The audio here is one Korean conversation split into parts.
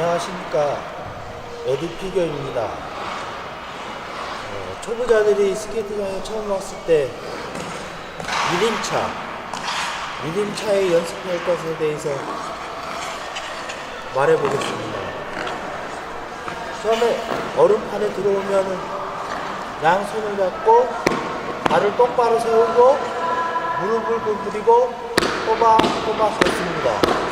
안녕하십니까. 에디피겨입니다. 어, 초보자들이 스케이트장에 처음 왔을 때 1인차 1인차에 연습할 것에 대해서 말해보겠습니다. 처음에 얼음판에 들어오면은 양손을 잡고 발을 똑바로 세우고 무릎을 구부리고 꼬박 꼬박 걷습니다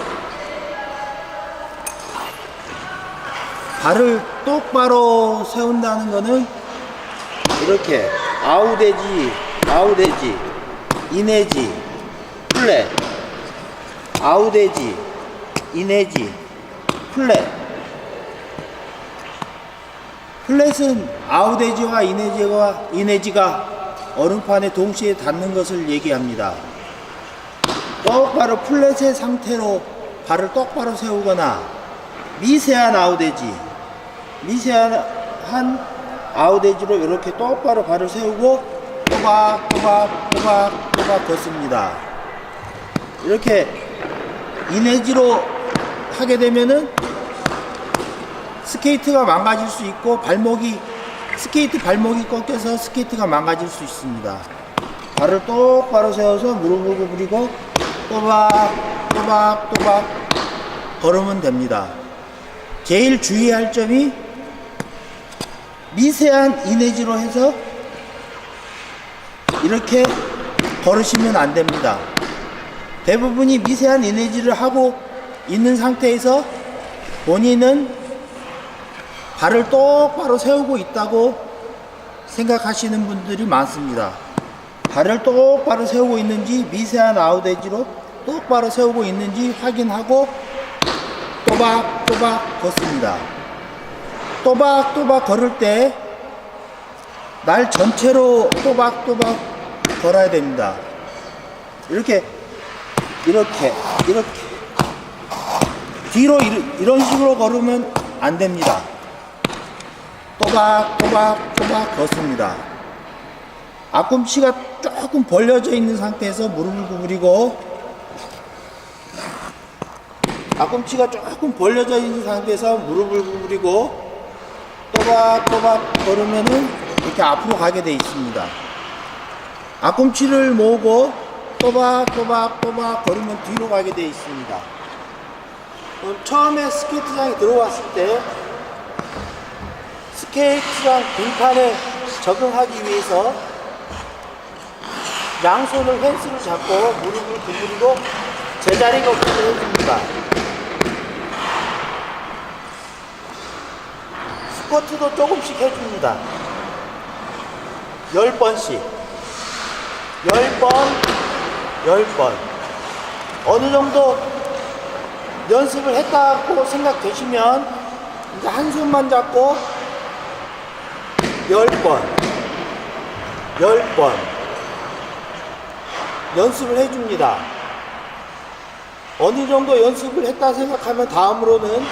발을 똑바로 세운다는 거는 이렇게 아우대지, 아우대지, 이내지, 플랫, 아우대지, 이내지, 플랫. 플랫은 아우대지와 이내지가, 이내지가 얼음판에 동시에 닿는 것을 얘기합니다. 똑바로 플랫의 상태로 발을 똑바로 세우거나 미세한 아우대지, 미세한 아우대지로 이렇게 똑바로 발을 세우고 또박또박 또박 또박 걷습니다. 이렇게 이내지로 하게 되면은 스케이트가 망가질 수 있고 발목이 스케이트 발목이 꺾여서 스케이트가 망가질 수 있습니다. 발을 똑바로 세워서 무릎을 구부리고 또박 또박 또박 걸으면 됩니다. 제일 주의할 점이 미세한 이내지로 해서 이렇게 걸으시면 안 됩니다. 대부분이 미세한 이내지를 하고 있는 상태에서 본인은 발을 똑바로 세우고 있다고 생각하시는 분들이 많습니다. 발을 똑바로 세우고 있는지 미세한 아웃에지로 똑바로 세우고 있는지 확인하고 또박또박 걷습니다. 또박또박 걸을 때 날 전체로 또박또박 걸어야 됩니다. 이렇게 이렇게 이렇게 뒤로 이런 식으로 걸으면 안 됩니다. 또박또박 또박 걷습니다. 앞꿈치가 조금 벌려져 있는 상태에서 무릎을 구부리고 앞꿈치가 조금 벌려져 있는 상태에서 무릎을 구부리고 또박또박 걸으면은 이렇게 앞으로 가게 돼 있습니다. 앞꿈치를 모으고 또박또박 또박 걸으면 뒤로 가게 돼 있습니다. 처음에 스케이트장에 들어왔을 때 스케이트장 빙판에 적응하기 위해서 양손을 펜스를 잡고 무릎을 구부리고 제자리 걷기를 해줍니다. 스쿼트도 조금씩 해줍니다. 10번씩. 10번, 10번. 어느 정도 연습을 했다고 생각되시면 이제 한 손만 잡고 10번, 10번 연습을 해줍니다. 어느 정도 연습을 했다 생각하면 다음으로는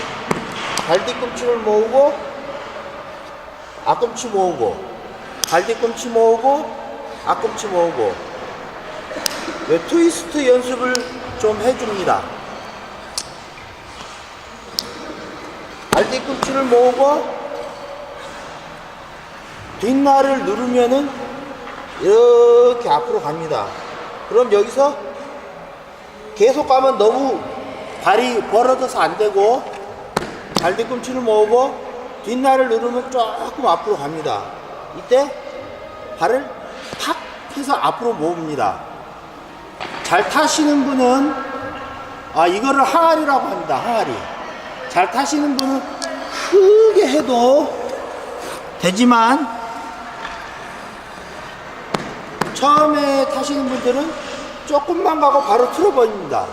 발 뒤꿈치를 모으고 앞꿈치 모으고 발 뒤꿈치 모으고 앞꿈치 모으고 요 트위스트 연습을 좀 해줍니다. 발 뒤꿈치를 모으고 뒷날을 누르면은 이렇게 앞으로 갑니다. 그럼 여기서 계속 가면 너무 발이 벌어져서 안 되고 발 뒤꿈치를 모으고 뒷날을 누르면 조금 앞으로 갑니다. 이때 발을 탁 해서 앞으로 모읍니다. 잘 타시는 분은 아 이거를 항아리라고 합니다. 항아리. 잘 타시는 분은 크게 해도 되지만 처음에 타시는 분들은 조금만 가고 바로 틀어버립니다.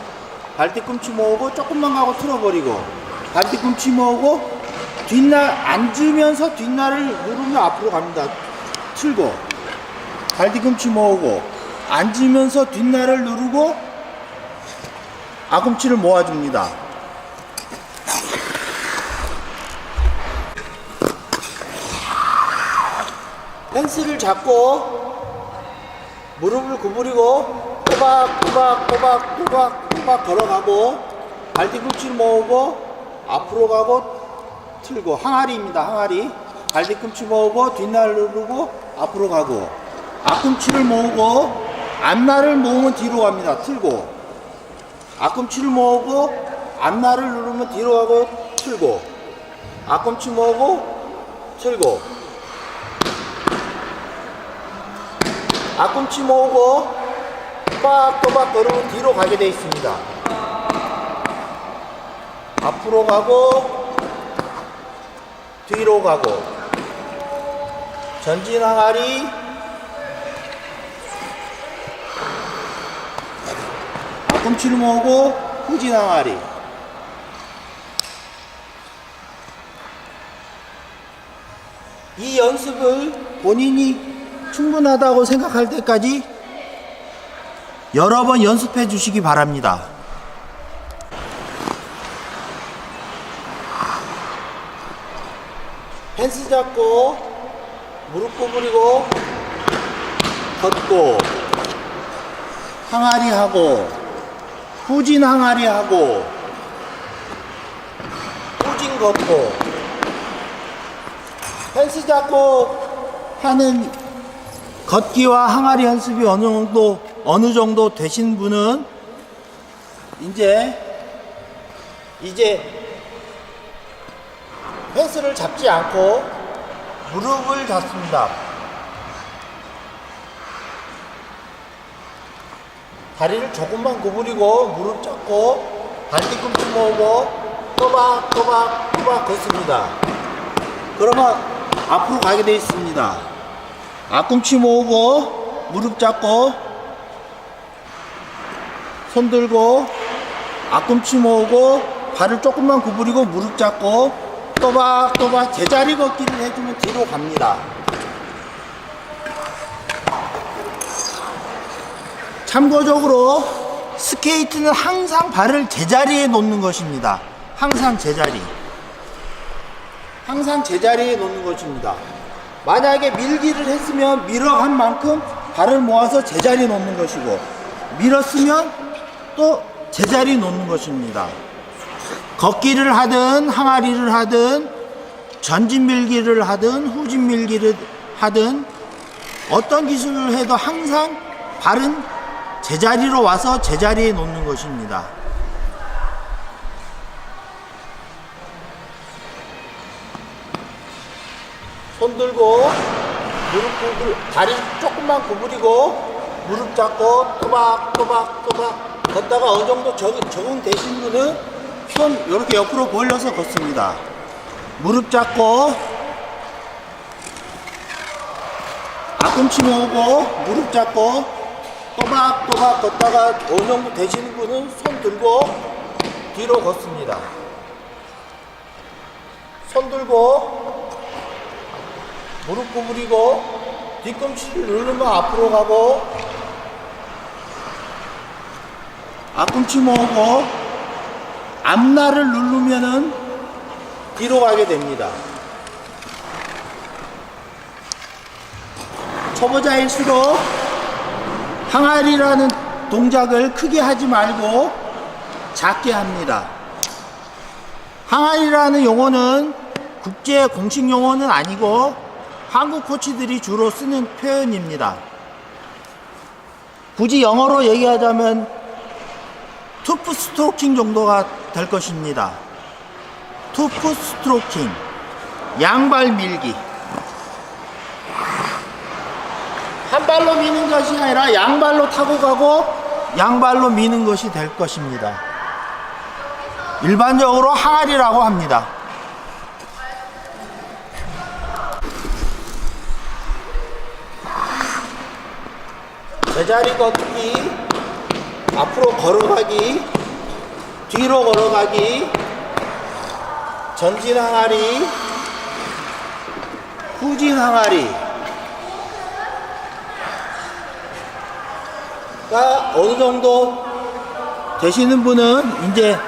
발 뒤꿈치 모으고 조금만 가고 틀어버리고 발 뒤꿈치 모으고 뒷날 앉으면서 뒷날을 누르면 앞으로 갑니다. 틀고 발 뒤꿈치 모으고 앉으면서 뒷날을 누르고 앞꿈치를 모아줍니다. 펜스를 잡고 무릎을 구부리고 또박 또박 또박 걸어가고 발 뒤꿈치를 모으고 앞으로 가고 틀고 항아리입니다. 항아리. 발 뒤꿈치 모으고 뒷날 누르고 앞으로 가고 앞꿈치를 모으고 앞날을 모으면 뒤로 갑니다. 틀고 앞꿈치를 모으고 앞날을 누르면 뒤로 가고 틀고 앞꿈치 모으고 틀고 앞꿈치 모으고 또박또박 걸으면 뒤로 가게 되어 있습니다. 앞으로 가고 뒤로 가고. 전진 항아리. 앞꿈치를 모으고 후진 항아리. 이 연습을 본인이 충분하다고 생각할 때까지 여러 번 연습해 주시기 바랍니다. 펜스 잡고 무릎 구부리고 걷고 항아리 하고 후진 항아리 하고 후진 걷고 펜스 잡고 하는 걷기와 항아리 연습이 어느 정도 어느 정도 되신 분은 이제 이제 펜스를 잡지 않고 무릎을 잡습니다. 다리를 조금만 구부리고 무릎 잡고 발뒤꿈치 모으고 또박 또박 또박 걷습니다. 그러면 앞으로 가게 되어 있습니다. 앞꿈치 모으고 무릎 잡고 손 들고 앞꿈치 모으고 발을 조금만 구부리고 무릎 잡고 또박또박 제자리 걷기를 해주면 뒤로 갑니다. 참고적으로 스케이트는 항상 발을 제자리에 놓는 것입니다. 항상 제자리. 항상 제자리에 놓는 것입니다. 만약에 밀기를 했으면 밀어간 만큼 발을 모아서 제자리에 놓는 것이고 밀었으면 또 제자리에 놓는 것입니다. 걷기를 하든 항아리를 하든 전진 밀기를 하든 후진 밀기를 하든 어떤 기술을 해도 항상 발은 제자리로 와서 제자리에 놓는 것입니다. 손 들고 무릎 구부 다리 조금만 구부리고 무릎 잡고 또박 또박 또박 걷다가 어느 정도 적, 적응되신 분은 손 이렇게 옆으로 벌려서 걷습니다. 무릎 잡고 앞꿈치 모으고 무릎 잡고 또박또박 걷다가 어느 정도 되시는 분은 손 들고 뒤로 걷습니다. 손 들고 무릎 구부리고 뒤꿈치를 누르면 앞으로 가고 앞꿈치 모으고 앞날을 누르면은 뒤로 가게 됩니다. 초보자일수록 항아리라는 동작을 크게 하지 말고 작게 합니다. 항아리라는 용어는 국제 공식 용어는 아니고 한국 코치들이 주로 쓰는 표현입니다. 굳이 영어로 얘기하자면 투프 스트로킹 정도가 될 것입니다. 투프 스트로킹, 양발 밀기. 한 발로 미는 것이 아니라 양발로 타고 가고 양발로 미는 것이 될 것입니다. 일반적으로 항아리라고 합니다. 제자리 걷기, 앞으로 걸어가기, 뒤로 걸어가기, 전진 항아리, 후진 항아리. 가 어느 정도 되시는 분은 이제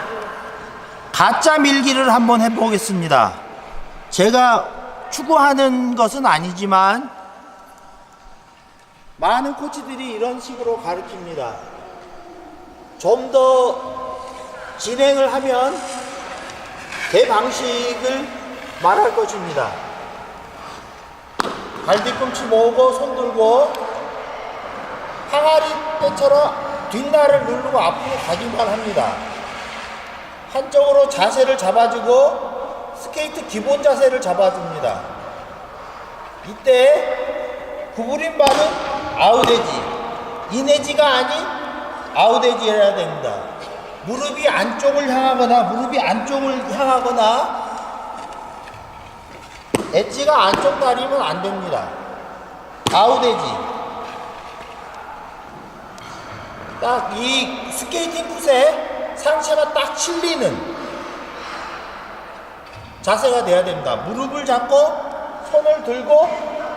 가짜 밀기를 한번 해보겠습니다. 제가 추구하는 것은 아니지만 많은 코치들이 이런 식으로 가르칩니다. 좀 더 진행을 하면 제 방식을 말할 것입니다. 발 뒤꿈치 모으고 손 들고 항아리 때처럼 뒷날을 누르고 앞으로 가기만 합니다. 한쪽으로 자세를 잡아주고 스케이트 기본 자세를 잡아줍니다. 이때 구부린 발은 아우대지, 이내지가 아닌 아우대지 해야 됩니다. 무릎이 안쪽을 향하거나 무릎이 안쪽을 향하거나 엣지가 안쪽 다리면 안 됩니다. 아우대지. 딱 이 스케이팅 풋에 상체가 딱 실리는 자세가 돼야 됩니다. 무릎을 잡고 손을 들고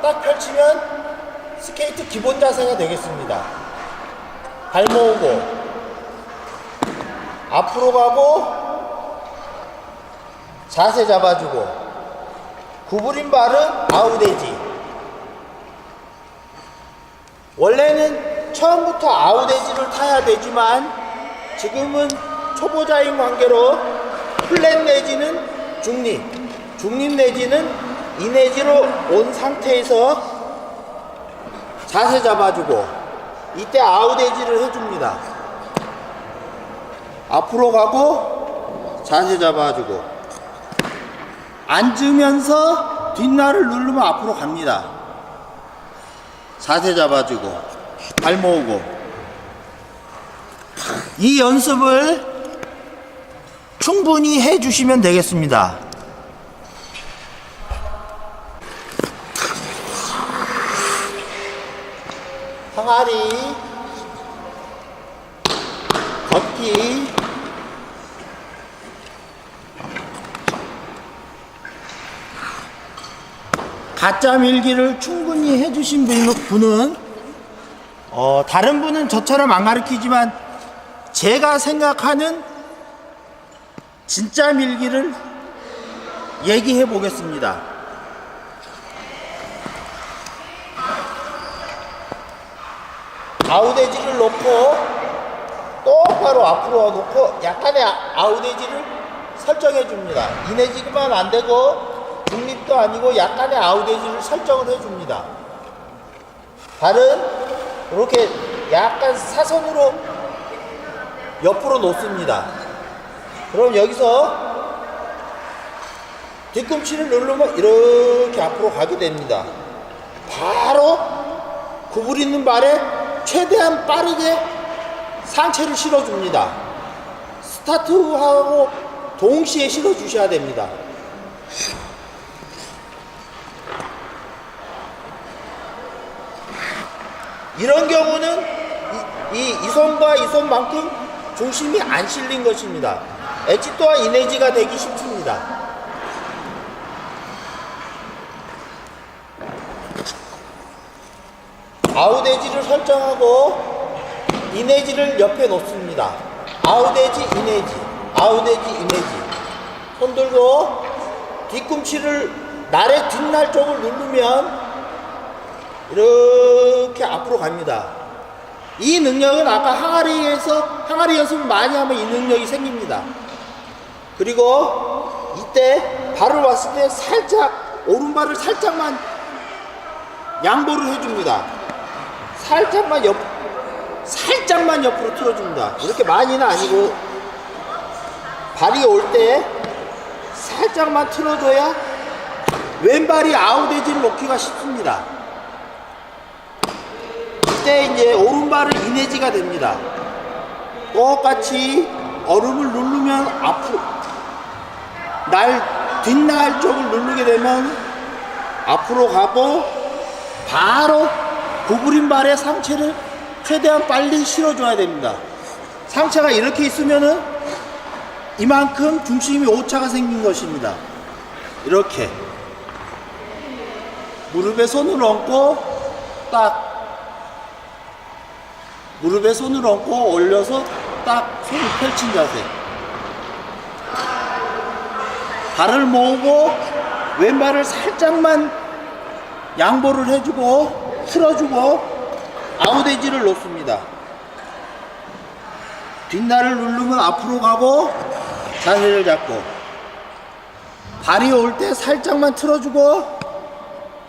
딱 펼치면 스케이트 기본 자세가 되겠습니다. 발 모으고 앞으로 가고 자세 잡아주고. 구부린 발은 아우대지. 원래는 처음부터 아우대지를 타야 되지만 지금은 초보자인 관계로 플랫 내지는 중립 중립 내지는 이 내지로 온 상태에서 자세 잡아주고 이때 아우대지를 해줍니다 앞으로 가고 자세 잡아주고 앉으면서 뒷날을 누르면 앞으로 갑니다. 자세 잡아주고 발 모으고 이 연습을 충분히 해주시면 되겠습니다. 항아리 걷기 가짜 밀기를 충분히 해주신 분- 분은 어, 다른 분은 저처럼 안 가르치지만 제가 생각하는 진짜 밀기를 얘기해 보겠습니다. 아우대지를 놓고 똑바로 앞으로 놓고 약간의 아- 아우대지를 설정해 줍니다. 이내지만 안 되고 중립도 아니고 약간의 아우대지를 설정을 해 줍니다. 발은 이렇게 약간 사선으로 옆으로 놓습니다. 그럼 여기서 뒤꿈치를 누르면 이렇게 앞으로 가게 됩니다. 바로 구부리는 발에 최대한 빠르게 상체를 실어줍니다. 스타트하고 동시에 실어주셔야 됩니다. 이런 경우는 이, 이, 이 손과 이 손만큼 중심이 안 실린 것입니다. 엣지 또한 이내지가 되기 쉽습니다. 아웃에지를 설정하고 이내지를 옆에 놓습니다. 아웃에지, 이내지, 아웃에지, 이내지. 손 들고 뒤꿈치를 날의 뒷날 쪽을 누르면 이렇게 앞으로 갑니다. 이 능력은 아까 항아리에서 항아리 연습을 많이 하면 이 능력이 생깁니다. 그리고 이때 발을 왔을 때 살짝 오른발을 살짝만 양보를 해줍니다. 살짝만 옆 살짝만 옆으로 틀어줍니다. 이렇게 많이는 아니고 발이 올 때 살짝만 틀어줘야 왼발이 아웃에지를 놓기가 쉽습니다. 이때 이제 오른발은 이내지가 됩니다. 똑같이 얼음을 누르면 앞으로 날 뒷날 쪽을 누르게 되면 앞으로 가고 바로 구부린 발에 상체를 최대한 빨리 실어줘야 됩니다. 상체가 이렇게 있으면은 이만큼 중심이 오차가 생긴 것입니다. 이렇게 무릎에 손을 얹고 딱 무릎에 손을 얹고 올려서 딱 손을 펼친 자세. 발을 모으고 왼발을 살짝만 양보를 해주고 틀어주고 아웃에지를 놓습니다. 뒷날을 누르면 앞으로 가고 자세를 잡고 발이 올 때 살짝만 틀어주고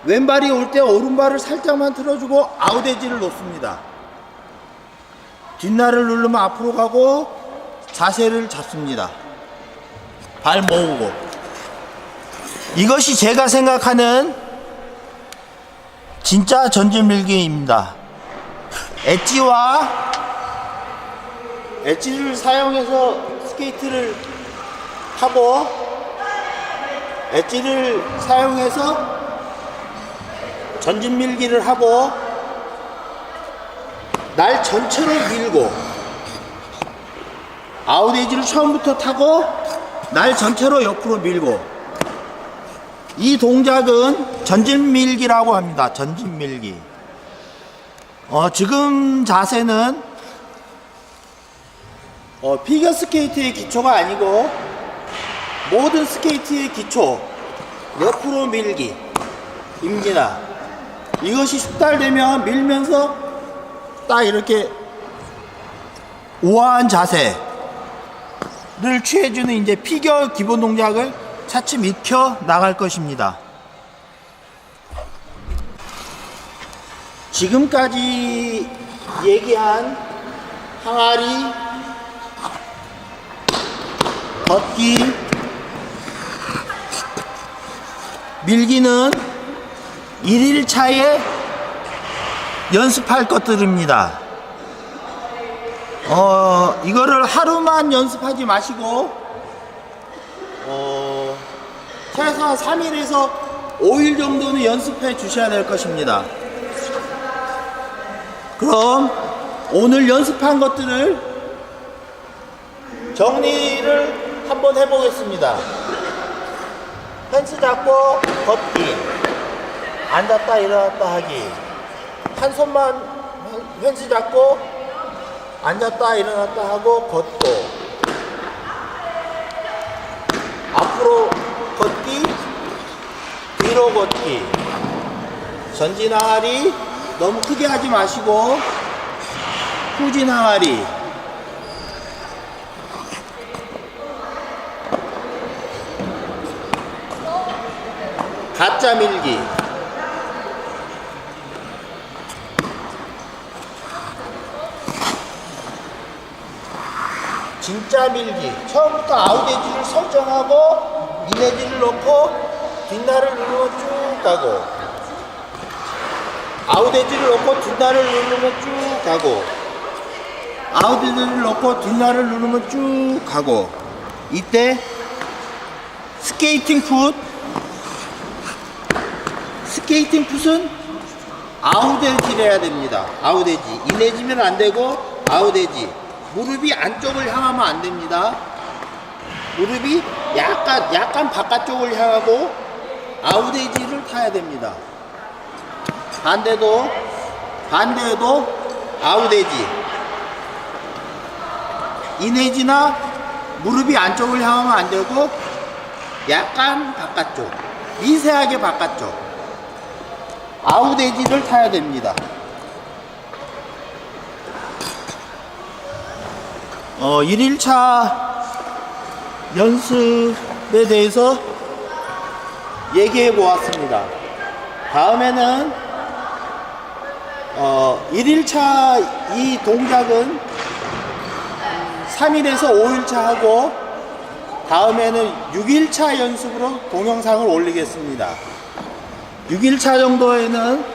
왼발이 올 때 오른발을 살짝만 틀어주고 아웃에지를 놓습니다. 뒷날을 누르면 앞으로 가고 자세를 잡습니다. 발 모으고 이것이 제가 생각하는 진짜 전진 밀기입니다. 엣지와 엣지를 사용해서 스케이트를 하고 엣지를 사용해서 전진 밀기를 하고 날 전체로 밀고 아웃 엣지를 처음부터 타고 날 전체로 옆으로 밀고 이 동작은 전진 밀기라고 합니다. 전진 밀기. 어, 지금 자세는 어, 피겨 스케이트의 기초가 아니고 모든 스케이트의 기초 옆으로 밀기 입니다. 이것이 숙달되면 밀면서 딱 이렇게 우아한 자세를 취해주는 이제 피겨 기본 동작을 차츰 익혀 나갈 것입니다. 지금까지 얘기한 항아리, 걷기, 밀기는 1일차에 연습할 것들입니다. 어, 이거를 하루만 연습하지 마시고, 어, 최소한 3일에서 5일 정도는 연습해 주셔야 될 것입니다. 그럼 오늘 연습한 것들을 정리를 한번 해보겠습니다. 펜스 잡고 걷기, 앉았다 일어났다 하기, 한 손만 펜스 잡고 앉았다 일어났다 하고 걷고, 앞으로 걷기, 뒤로 걷기, 전진 항아리. 너무 크게 하지 마시고 후진 항아리. 가짜 밀기 진짜 밀기. 처음부터 아웃 에지를 설정하고 인 에지를 넣고 뒷날을 누르면 쭉 가고. 아웃 에지를 넣고 뒷날을 누르면 쭉 가고. 아웃 에지를 넣고 뒷날을 누르면 쭉 가고. 이때 스케이팅 풋. 스케이팅 풋은 아웃 에지를 해야 됩니다. 아웃 에지. 인 에지면 안 되고 아웃 에지 무릎이 안쪽을 향하면 안 됩니다. 무릎이 약간 약간 바깥쪽을 향하고 아웃 에지를 타야 됩니다. 반대도 반대도 아웃에지. 인에지나 무릎이 안쪽을 향하면 안 되고 약간 바깥쪽 미세하게 바깥쪽 아웃에지를 타야 됩니다 어 1일차 연습에 대해서 얘기해 보았습니다 다음에는 어, 1일차 이 동작은 3일에서 5일차 하고 다음에는 6일차 연습으로 동영상을 올리겠습니다. 6일차 정도에는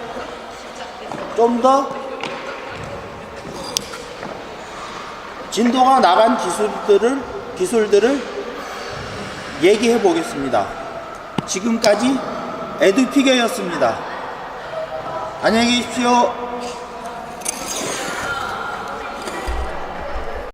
좀더 진도가 나간 기술들을 기술들을 얘기해 보겠습니다. 지금까지 에듀피겨였습니다. 안녕히 계십시오.